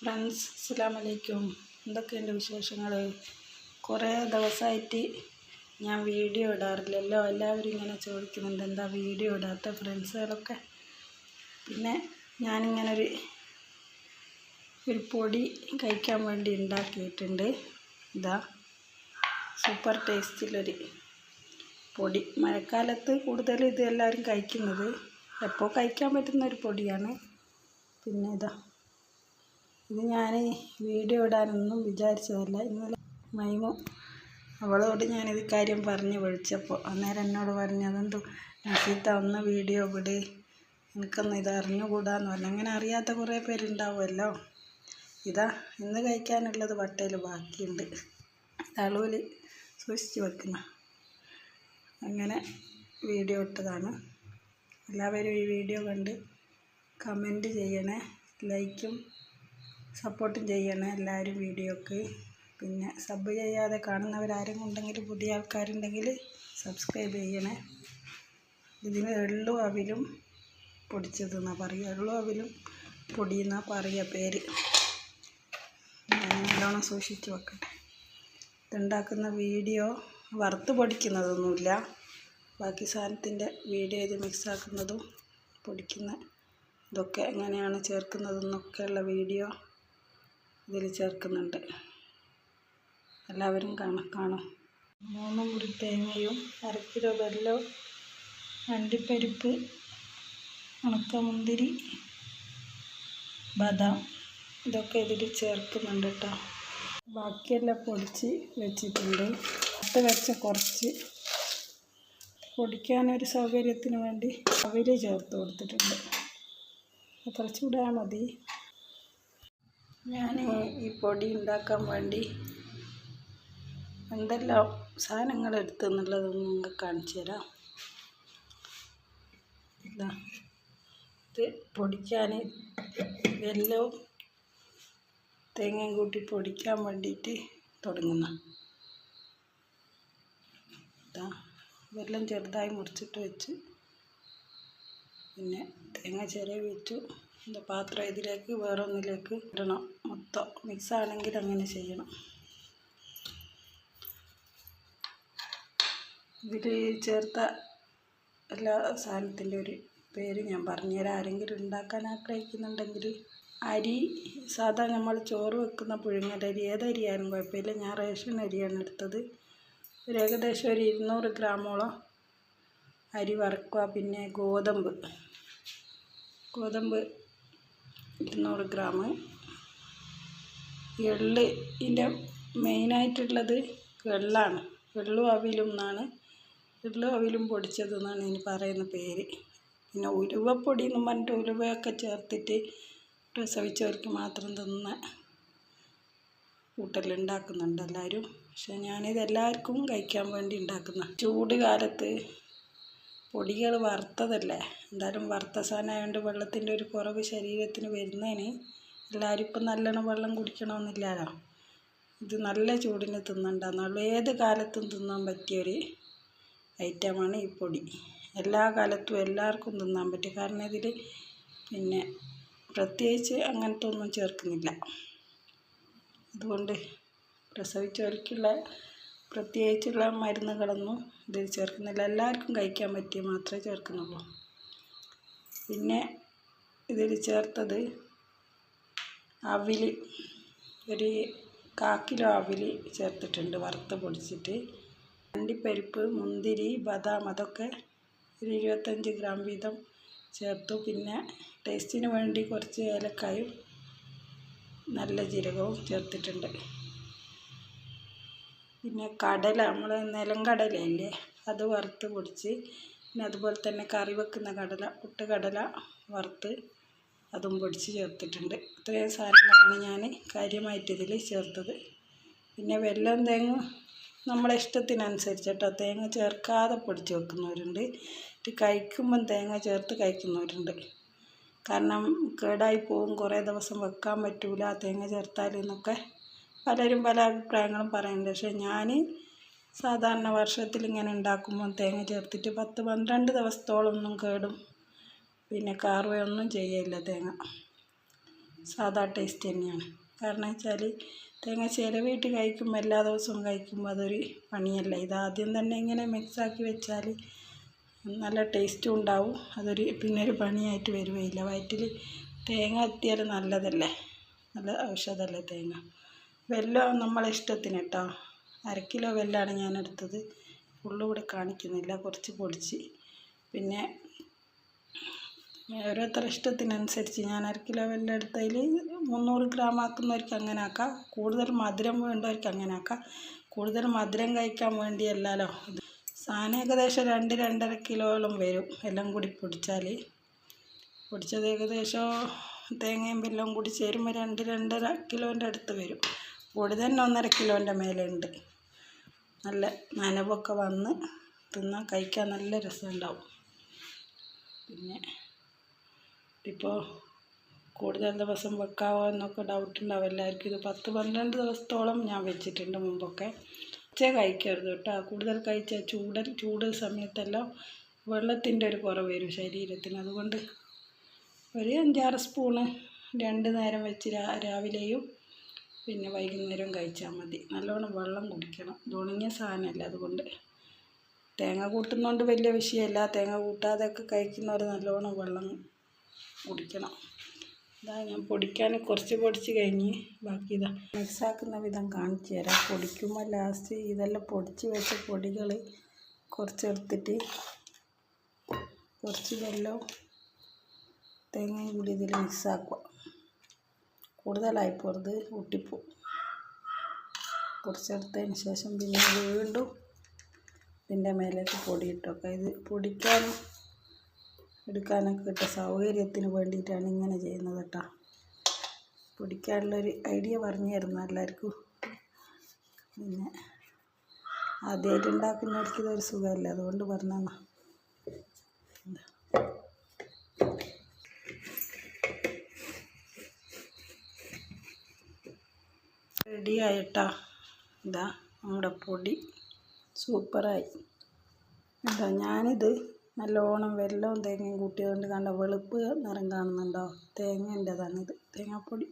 Friends അസ്സാം വലൈക്കും എന്തൊക്കെയുണ്ട് വിശേഷങ്ങൾ കുറേ ദിവസമായിട്ട് ഞാൻ വീഡിയോ ഇടാറില്ലല്ലോ. എല്ലാവരും ഇങ്ങനെ ചോദിക്കുന്നുണ്ട് എന്താ വീഡിയോ ഇടാത്ത ഫ്രണ്ട്സുകളൊക്കെ? പിന്നെ ഞാനിങ്ങനൊരു ഒരു പൊടി കഴിക്കാൻ വേണ്ടി ഉണ്ടാക്കിയിട്ടുണ്ട്. ഇതാ സൂപ്പർ ടേസ്റ്റിലൊരു പൊടി. മഴക്കാലത്ത് കൂടുതലും ഇത് എല്ലാവരും കഴിക്കുന്നത്. എപ്പോൾ കഴിക്കാൻ പറ്റുന്ന ഒരു പൊടിയാണ്. പിന്നെ ഇതാ ഇത് ഞാൻ വീഡിയോ ഇടാനൊന്നും വിചാരിച്ചതല്ല. ഇന്നലെ മൈമു അവളോട് ഞാനിത് കാര്യം പറഞ്ഞ് വിളിച്ചപ്പോൾ അന്നേരം എന്നോട് പറഞ്ഞു അതെന്തോ നസീത്ത ഒന്ന് വീഡിയോ വിടി. എനിക്കൊന്ന് ഇത് അറിഞ്ഞുകൂടാന്ന് പറഞ്ഞു. അങ്ങനെ അറിയാത്ത കുറേ പേരുണ്ടാവുമല്ലോ. ഇതാ ഇന്ന് കഴിക്കാനുള്ളത് വട്ടയിൽ ബാക്കിയുണ്ട്. അളവിൽ സൂക്ഷിച്ച് വെക്കണം അങ്ങനെ വീഡിയോ ഇട്ടതാണ്. എല്ലാവരും ഈ വീഡിയോ കണ്ട് കമന്റ് ചെയ്യണേ. ലൈക്കും സപ്പോർട്ടും ചെയ്യണേ എല്ലാവരും വീഡിയോക്ക്. പിന്നെ സബ് ചെയ്യാതെ കാണുന്നവരാരും ഉണ്ടെങ്കിൽ പുതിയ ആൾക്കാരുണ്ടെങ്കിൽ സബ്സ്ക്രൈബ് ചെയ്യണേ. ഇതിന് എള്ളു അവിലും പൊടിച്ചതെന്നാണ് പറയുക എള്ളു അവിലും പൊടിയെന്നാണ് പറയുക പേര്. നല്ലോണം സൂക്ഷിച്ച് വെക്കട്ടെ. ഇതുണ്ടാക്കുന്ന വീഡിയോ വറുത്ത് പൊടിക്കുന്നതൊന്നുമില്ല. ബാക്കി സാധനത്തിന്റെ വീഡിയോ ഇത് മിക്സാക്കുന്നതും പൊടിക്കുന്ന ഇതൊക്കെ എങ്ങനെയാണ് ചേർക്കുന്നതെന്നൊക്കെയുള്ള വീഡിയോ ഇതിൽ ചേർക്കുന്നുണ്ട്. എല്ലാവരും കാണാം കാണും. മൂന്ന് മുറി തേങ്ങയും അര കിലോ വെല്ലവും അണ്ടിപ്പരിപ്പ് ഉണക്കമുന്തിരി ബദാം ഇതൊക്കെ ഇതിൽ ചേർക്കുന്നുണ്ട് കേട്ടോ. ബാക്കിയെല്ലാം പൊടിച്ച് വെച്ചിട്ടുണ്ട്. അത് വെച്ച കുറച്ച് പൊടിക്കാനൊരു സൗകര്യത്തിന് വേണ്ടി അവർ ചേർത്ത് കൊടുത്തിട്ടുണ്ട്. ചൂടായാൽ മതി. ഞാൻ ഈ പൊടി ഉണ്ടാക്കാൻ വേണ്ടി എന്തെല്ലാം സാധനങ്ങൾ എടുത്തു എന്നുള്ളതൊന്ന് നിങ്ങൾക്ക് കാണിച്ചു തരാം. ഇതാ ഇത് പൊടിക്കാൻ വെല്ലവും തേങ്ങയും കൂട്ടി പൊടിക്കാൻ വേണ്ടിയിട്ട് തുടങ്ങുന്ന. ഇതാ വെല്ലം ചെറുതായി മുറിച്ചിട്ട് വെച്ച് പിന്നെ തേങ്ങ ചിരവി വെച്ചു. പാത്രം ഇതിലേക്ക് വേറൊന്നിലേക്ക് ഇടണം. മൊത്തം മിക്സ് ആണെങ്കിൽ അങ്ങനെ ചെയ്യണം. ഇതിൽ ചേർത്ത എല്ലാ സാധനത്തിന്റെ ഒരു പേര് ഞാൻ പറഞ്ഞുതരാം ആരെങ്കിലും ഉണ്ടാക്കാൻ ആഗ്രഹിക്കുന്നുണ്ടെങ്കിൽ അരി സാധാ നമ്മൾ ചോറ് വെക്കുന്ന പുഴുങ്ങലരി ഏതരിയായാലും കുഴപ്പമില്ല. ഞാൻ റേഷൻ അരിയാണ് എടുത്തത്. ഒരു ഏകദേശം ഒരു ഇരുന്നൂറ് ഗ്രാമോളം അരി വറക്കുക. പിന്നെ ഗോതമ്പ്. ഗോതമ്പ് ഇരുന്നൂറ് ഗ്രാം. എള്ള് ഇതിന്റെ മെയിനായിട്ടുള്ളത് എള്ളാണ് എള്ളും അവിലും എന്നാണ് എള്ളും അവിലും പൊടിച്ചത് എന്നാണ് ഇനി പറയുന്ന പേര്. പിന്നെ ഉലുവപ്പൊടി എന്നും പറഞ്ഞിട്ട് ഉലുവയൊക്കെ ചേർത്തിട്ട് പ്രസവിച്ചവർക്ക് മാത്രം തിന്ന കൂട്ടലുണ്ടാക്കുന്നുണ്ട് എല്ലാവരും. പക്ഷെ ഞാനിത് എല്ലാവർക്കും കഴിക്കാൻ വേണ്ടി ഉണ്ടാക്കുന്ന ചൂട് കാലത്ത് പൊടികൾ വറുത്തതല്ലേ? എന്തായാലും വറുത്ത സാധനമായതുകൊണ്ട് വെള്ളത്തിന്റെ ഒരു കുറവ് ശരീരത്തിന് വരുന്നതിന് എല്ലാവരും ഇപ്പം നല്ലോണം വെള്ളം കുടിക്കണമെന്നില്ലല്ലോ. ഇത് നല്ല ചൂടിന് തിന്നണ്ടെന്നുള്ളൂ ഏത് കാലത്തും തിന്നാൻ പറ്റിയൊരു ഐറ്റമാണ് ഈ പൊടി. എല്ലാ കാലത്തും എല്ലാവർക്കും തിന്നാൻ പറ്റും. കാരണം ഇതിൽ പിന്നെ പ്രത്യേകിച്ച് അങ്ങനത്തെ ഒന്നും ചേർക്കുന്നില്ല. അതുകൊണ്ട് പ്രസവിച്ചവർക്കുള്ള പ്രത്യേകിച്ചുള്ള മരുന്നുകളൊന്നും ഇതിൽ ചേർക്കുന്നില്ല. എല്ലാവർക്കും കഴിക്കാൻ പറ്റിയ മാത്രമേ ചേർക്കുന്നുള്ളൂ. പിന്നെ ഇതിൽ ചേർത്തത് അവിൽ ഒരു കാൽ കിലോ അവിൽ ചേർത്തിട്ടുണ്ട് വറുത്ത് പൊടിച്ചിട്ട്. അണ്ടിപ്പരിപ്പ് മുന്തിരി ബദാം അതൊക്കെ ഒരു ഇരുപത്തഞ്ച് ഗ്രാം വീതം ചേർത്തു. പിന്നെ ടേസ്റ്റിന് വേണ്ടി കുറച്ച് ഏലക്കായും നല്ല ജീരകവും ചേർത്തിട്ടുണ്ട്. പിന്നെ കടല നമ്മൾ നിലം കടലയില്ലേ അത് വറുത്ത് പൊടിച്ച്. പിന്നെ അതുപോലെ തന്നെ കറി വെക്കുന്ന കടല പുട്ട് കടല വറുത്ത് അതും പൊടിച്ച് ചേർത്തിട്ടുണ്ട്. ഇത്രയും സാധനങ്ങളാണ് ഞാൻ കാര്യമായിട്ട് ഇതിൽ ചേർത്തത്. പിന്നെ വെല്ലം തേങ്ങ നമ്മളെ ഇഷ്ടത്തിനനുസരിച്ച് കേട്ടോ തേങ്ങ ചേർക്കാതെ പൊടിച്ച് വെക്കുന്നവരുണ്ട്. ഇത് കഴിക്കുമ്പം തേങ്ങ ചേർത്ത് കഴിക്കുന്നവരുണ്ട്. കാരണം കേടായി പോകും കുറേ ദിവസം വെക്കാൻ പറ്റൂല തേങ്ങ ചേർത്താൽ എന്നൊക്കെ പലരും പല അഭിപ്രായങ്ങളും പറയുന്നുണ്ട്. പക്ഷേ ഞാൻ സാധാരണ വർഷത്തിൽ ഇങ്ങനെ ഉണ്ടാക്കുമ്പോൾ തേങ്ങ ചേർത്തിട്ട് പത്ത് പന്ത്രണ്ട് ദിവസത്തോളം ഒന്നും കേടും പിന്നെ കാറുകയൊന്നും ചെയ്യില്ല തേങ്ങ. സാധാ ടേസ്റ്റ് തന്നെയാണ്. കാരണം വെച്ചാൽ തേങ്ങ ചിലവിട്ട് കഴിക്കുമ്പോൾ എല്ലാ ദിവസവും കഴിക്കുമ്പോൾ അതൊരു പണിയല്ല. ഇത് ആദ്യം തന്നെ ഇങ്ങനെ മിക്സാക്കി വെച്ചാൽ നല്ല ടേസ്റ്റും ഉണ്ടാവും. അതൊരു പിന്നെ ഒരു പണിയായിട്ട് വരുകയില്ല വയറ്റിൽ തേങ്ങ എത്തിയാൽ നല്ലതല്ലേ? നല്ല ഔഷധമല്ലേ തേങ്ങ? വെല്ലം നമ്മളെ ഇഷ്ടത്തിന് കേട്ടോ അര കിലോ വെല്ലമാണ് ഞാൻ എടുത്തത് ഫുള്ള് ഇവിടെ കാണിക്കുന്നില്ല. കുറച്ച് പൊടിച്ച്. പിന്നെ ഓരോരുത്തർ ഇഷ്ടത്തിനനുസരിച്ച് ഞാൻ അര കിലോ വെല്ലം എടുത്തതിൽ മുന്നൂറ് ഗ്രാം ആക്കുന്നവർക്ക് അങ്ങനെ ആക്കാം. കൂടുതൽ മധുരം വേണ്ടവർക്ക് അങ്ങനെ ആക്കാം. കൂടുതൽ മധുരം കഴിക്കാൻ വേണ്ടിയല്ലല്ലോ. സാധനം ഏകദേശം രണ്ട് രണ്ടര കിലോയോളം വരും എല്ലാം കൂടി പൊടിച്ചാൽ. പൊടിച്ചത് ഏകദേശം തേങ്ങയും വെല്ലവും കൂടി ചേരുമ്പോൾ രണ്ട് രണ്ടര കിലോന്റെ അടുത്ത് വരും. പൊടി തന്നെ ഒന്നര കിലോന്റെ മേലെ ഉണ്ട് നല്ല നനവൊക്കെ വന്ന് തിന്നാൻ കഴിക്കാൻ നല്ല രസമുണ്ടാവും. പിന്നെ ഇപ്പോൾ കൂടുതൽ ദിവസം വെക്കാവോ എന്നൊക്കെ ഡൗട്ട് ഉണ്ടാവും. എല്ലാവർക്കും ഇത് പത്ത് പന്ത്രണ്ട് ദിവസത്തോളം ഞാൻ വെച്ചിട്ടുണ്ട് മുമ്പൊക്കെ. ഉച്ച കഴിക്കരുത് കേട്ടോ. കൂടുതൽ കഴിച്ചാൽ ചൂടൽ ചൂട് സമയത്തെല്ലാം വെള്ളത്തിന്റെ ഒരു കുറവ് വരും ശരീരത്തിന്. അതുകൊണ്ട് ഒരു അഞ്ചാറ് സ്പൂണ് രണ്ട് നേരം വെച്ച് രാവിലെയും പിന്നെ വൈകുന്നേരവും കഴിച്ചാൽ മതി. നല്ലോണം വെള്ളം കുടിക്കണം. ഇത് സാധനമല്ല. അതുകൊണ്ട് തേങ്ങ കൂട്ടുന്നതുകൊണ്ട് വലിയ വിഷയമല്ല. തേങ്ങ കൂട്ടാതെയൊക്കെ കഴിക്കുന്നവർ നല്ലോണം വെള്ളം കുടിക്കണം ഇതാ ഞാൻ പൊടിക്കാൻ കുറച്ച് പൊടിച്ച് കഴിഞ്ഞ് ബാക്കി ഇതാ. മിക്സാക്കുന്ന വിധം കാണിച്ചു തരാം. പൊടിക്കുമ്പോൾ ലാസ്റ്റ് ഇതെല്ലാം പൊടിച്ച് വെച്ച പൊടികൾ കുറച്ചെടുത്തിട്ട് കുറച്ച് വെല്ലവും തേങ്ങയും കൂടി ഇതിൽ മിക്സാക്കുക കൂടുതലായി പോകരുത് ഒട്ടിപ്പോവും കുറച്ചെടുത്തതിന് ശേഷം പിന്നെ വീണ്ടും ഇതിന്റെ മേലേക്ക് പൊടി ഇട്ടൊക്കെ ഇത് പൊടിക്കാനും എടുക്കാനൊക്കെ കിട്ടുക. സൗകര്യത്തിന് വേണ്ടിയിട്ടാണ് ഇങ്ങനെ ചെയ്യുന്നത് കേട്ടോ. പൊടിക്കാനുള്ളൊരു ഐഡിയ പറഞ്ഞു തരുന്ന എല്ലാവർക്കും. പിന്നെ ആദ്യമായിട്ട് ഉണ്ടാക്കുന്നവർക്ക് ഇതൊരു സുഖമല്ല? അതുകൊണ്ട് പറഞ്ഞാൽ റെഡിയായിട്ടാ ഇതാ നമ്മുടെ പൊടി. സൂപ്പറായി എന്താ ഞാനിത് നല്ലോണം വെല്ലവും തേങ്ങയും കൂട്ടിയതുകൊണ്ട് കണ്ട വെളുപ്പ് നിറം കാണുന്നുണ്ടോ? തേങ്ങേന്റെതാണ് ഇത്. തേങ്ങാപ്പൊടി.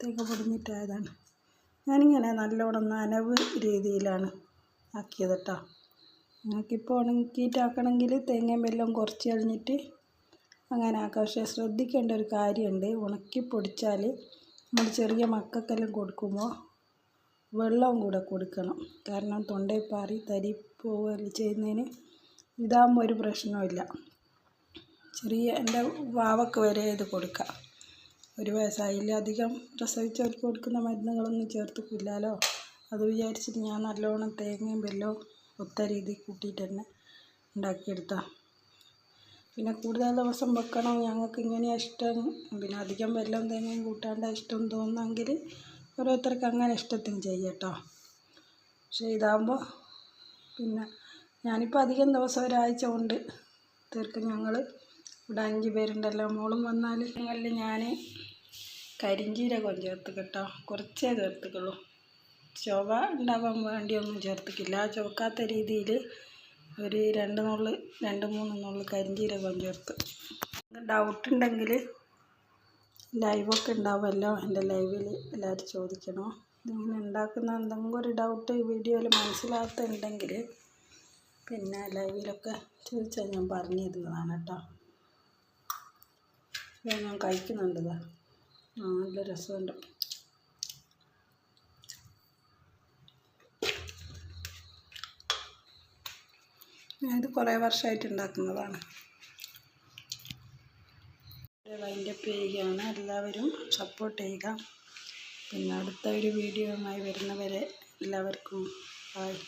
തേങ്ങ പൊടിഞ്ഞിട്ടായതാണ് ഞാനിങ്ങനെ നല്ലോണം നനവ് രീതിയിലാണ് ആക്കിയത് കേട്ടോ നിങ്ങൾക്കിപ്പോൾ ഉണക്കിയിട്ടാക്കണമെങ്കിൽ തേങ്ങയും വെല്ലവും കുറച്ച് കഴിഞ്ഞിട്ട് അങ്ങനെ ആക്കാം. പക്ഷേ ശ്രദ്ധിക്കേണ്ട ഒരു കാര്യമുണ്ട്. ഉണക്കി പൊടിച്ചാൽ നമ്മൾ ചെറിയ മക്കൾക്കെല്ലാം കൊടുക്കുമ്പോൾ വെള്ളവും കൂടെ കൊടുക്കണം. കാരണം തൊണ്ടയിൽ പാറി തരി പോവുകയെല്ലാം ചെയ്യുന്നതിന് ഇതാകുമ്പോൾ ഒരു പ്രശ്നവുമില്ല ചെറിയ എന്റെ വാവക്ക് വരെ ഇത് കൊടുക്കാം ഒരു വയസ്സായില്ല അധികം പ്രസവിച്ചവർക്ക് കൊടുക്കുന്ന മരുന്നുകളൊന്നും ചേർത്തിക്കില്ലല്ലോ അത് വിചാരിച്ചിട്ട് ഞാൻ നല്ലോണം തേങ്ങയും വെല്ലോ ഒത്ത രീതി കൂട്ടിയിട്ട് തന്നെ ഉണ്ടാക്കിയെടുത്താൽ പിന്നെ കൂടുതൽ ദിവസം വെക്കണം. ഞങ്ങൾക്ക് ഇങ്ങനെയാണ് ഇഷ്ടം. പിന്നെ അധികം വെല്ലം തേങ്ങയും കൂട്ടാണ്ട ഇഷ്ടം തോന്നുന്നെങ്കിൽ ഓരോരുത്തർക്ക് അങ്ങനെ ഇഷ്ടത്തിന് ചെയ്യട്ടോ പക്ഷേ ഇതാകുമ്പോൾ പിന്നെ ഞാനിപ്പോൾ അധികം ദിവസം ഒരാഴ്ച കൊണ്ട് തീർക്കും. ഞങ്ങൾ ഇവിടെ അഞ്ച് പേരുണ്ടല്ലോ. മോളും വന്നാൽ ഞങ്ങളിൽ ഞാൻ കരിഞ്ചീരകം ചേർത്ത് കേട്ടോ കുറച്ചേ ചേർത്തുള്ളൂ ചുവ ഉണ്ടാവാൻ വേണ്ടിയൊന്നും ചേർത്തിക്കില്ല. ചുവക്കാത്ത രീതിയിൽ ഒരു രണ്ട് നുള്ളു രണ്ട് മൂന്ന് നുള്ള് കരിഞ്ചീരകം ചേർത്ത്. ഡൗട്ട് ഉണ്ടെങ്കിൽ ലൈവൊക്കെ ഉണ്ടാവുമല്ലോ എന്റെ ലൈവിൽ എല്ലാവരും ചോദിക്കണോ? ഇതിങ്ങനെ ഉണ്ടാക്കുന്ന എന്തെങ്കിലും ഒരു ഡൗട്ട് വീഡിയോയിൽ മനസ്സിലാകുന്നുണ്ടെങ്കിൽ പിന്നെ ലൈവിലൊക്കെ ചോദിച്ചാൽ ഞാൻ പറഞ്ഞു തരുന്നതാണ് കേട്ടോ ഞാൻ കഴിക്കുന്നുണ്ട് നല്ല രസമുണ്ട്. ഞാനിത് കുറേ വർഷമായിട്ട് ഉണ്ടാക്കുന്നതാണ്. വൈൻഡപ്പ് ചെയ്യുകയാണ് എല്ലാവരും സപ്പോർട്ട് ചെയ്യുക. പിന്നെ അടുത്ത ഒരു വീഡിയോയുമായി വരുന്നവരെ എല്ലാവർക്കും ബായ്